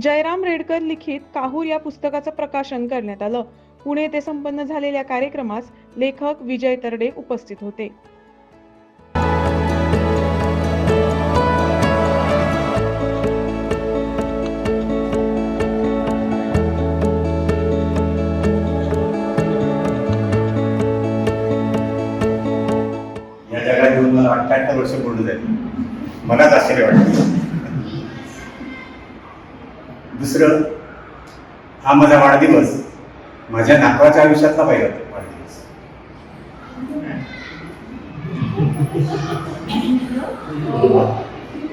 जयराम रेडकर लिखित काहूर या पुस्तकाचं प्रकाशन करण्यात आलं. पुणे येथे संपन्न झालेल्या कार्यक्रमास लेखक विजय तरडे उपस्थित होते. या जगात मला वर्ष पूर्ण झाली. आश्चर्य वाटतं. दुसरं हा माझा वाढदिवस माझ्या नातवाच्या आयुष्यातला पहिला वाढदिवस.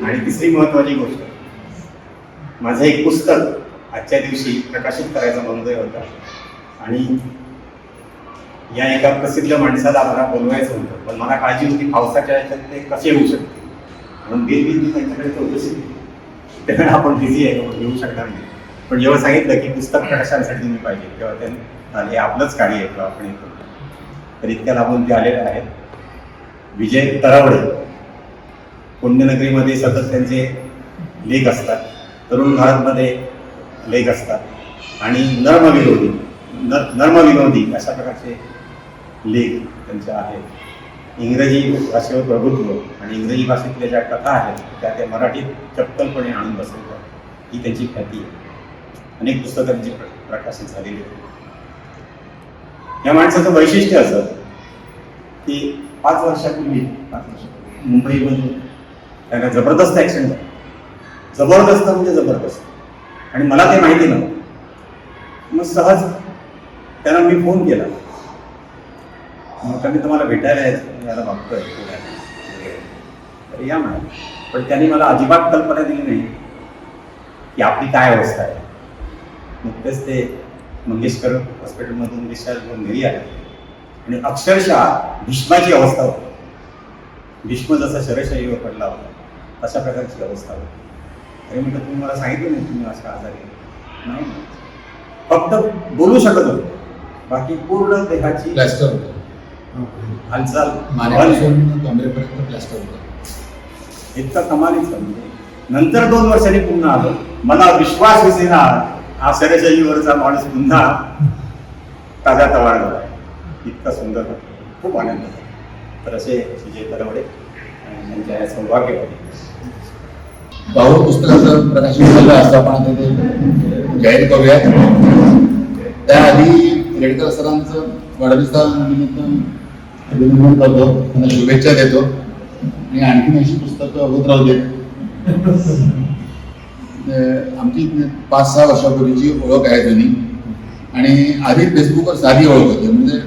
आणि तिसरी महत्वाची गोष्ट माझं एक पुस्तक आजच्या दिवशी प्रकाशित करायचा मनोदय होता. आणि या एका प्रसिद्ध माणसाला मला बोलवायचं होतं पण मला काळजी होती पावसाच्या ह्याच्यात ते कसे येऊ शकते म्हणून बिल बिल मी त्यांच्याकडे चौकशी केली त्यामुळे आपण बिझी आहे म्हणून येऊ शकणार नाही. पण जेव्हा सांगितलं की पुस्तक प्रकाशनासाठी मी पाहिजे तेव्हा त्यांनी हे आपलंच कार्य आहे किंवा आपण येतो तर इतक्या लांबून ते आलेले आहेत. विजय तरावडे पुण्यनगरीमध्ये सतत त्यांचे लेख असतात. तरुण भारतमध्ये लेख असतात. आणि नर्मविरोधी नर नर्मविनोदी अशा प्रकारचे लेख त्यांचे आहेत. इंग्रजी भाषेवर प्रभुत्व आणि इंग्रजी भाषेतल्या ज्या कथा आहेत त्या त्या मराठीत चपकलपणे आणून बसवतात. ही त्यांची ख्याती आहे. अनेक पुस्तकं त्यांची प्र- प्रकाशित झालेली आहेत. या माणसाचं वैशिष्ट्य असं की पाच वर्षापूर्वी पाच वर्षापूर्वी मुंबईमध्ये त्यांना जबरदस्त ॲक्सिडेंट झाला. जबरदस्त म्हणजे जबरदस्त. आणि मला ते माहिती नव्हतं. मग सहज त्यांना मी फोन केला. मग त्यांनी तुम्हाला भेटायला यायचं. याला बघतोय. तर या म्हणा पण त्यांनी मला अजिबात कल्पना दिली नाही की आपली काय अवस्था आहे. नुकतेच ते मंगेशकर हॉस्पिटलमधून डिस्चार्ज होऊन घरी आले. आणि अक्षरशः भीष्माची अवस्था होती. भीष्म जसा शरशैलीवर पडला होता तशा प्रकारची अवस्था होती. अरे म्हटलं तुम्ही मला सांगितलं नाही तुम्ही अशा आजारी नाही नाही. फक्त बोलू शकत होतो. बाकी पूर्ण देहाची प्लॅस्टर होतं. हालचाल बंद. मानेपासून कमरेपर्यंत प्लॅस्टर होतं. इतका कमालीचा नंतर दोन वर्षांनी पुन्हा आलो. मला विश्वास विसेना हा माणूस पुन्हा ताजा तवार झाला. इतका सुंदर खूप आनंद झाला तर असे विजय तरवडे आणि त्यांच्या या सौभाग्यवती भाऊ पुस्तकाचं प्रकाशन झालं असं आपण ते जाहीर करूया त्याआधी रेडकर सरांचं वाढदिवसानिमित्त अभिनंदन करतो त्यांना शुभेच्छा देतो. आणि आणखीन अशी पुस्तकं होत राहू देत. आमची पाच सहा वर्षापूर्वीची ओळख आहे जुनी आणि आधी फेसबुकवर साधी ओळख होती. म्हणजे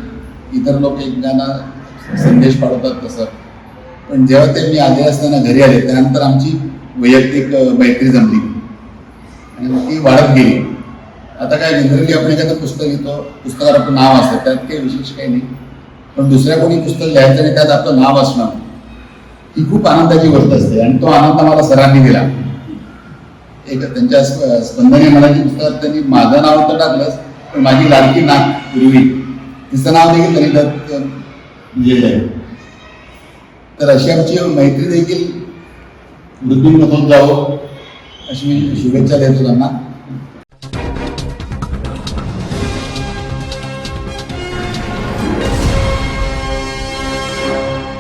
इतर लोक एकमेकांना संदेश पाठवतात तसं. पण जेव्हा ते मी आले असताना घरी आले त्यानंतर आमची वैयक्तिक मैत्री जमली. आणि ती वाढत गेली. आता काय जनरली आपण एखादं पुस्तक घेतो पुस्तकावर आपलं नाव असतं त्यात काही विशेष काही नाही. पण दुसऱ्या कोणी पुस्तक लिहायचं आणि त्यात आपलं नाव असणं ही खूप आनंदाची गोष्ट असते आणि तो आनंद मला सरांनी दिला. एक त्यांच्या स्पंदने मनाची पुस्तकात त्यांनी माझं नाव तर टाकलंच पण माझी लाडकी नाक पूर्वी. तिचं नाव देखील त्यांनी त्यात आहे. तर अशी आमची मैत्री देखील मृत्यूमधून जावं अशी मी शुभेच्छा देतो त्यांना.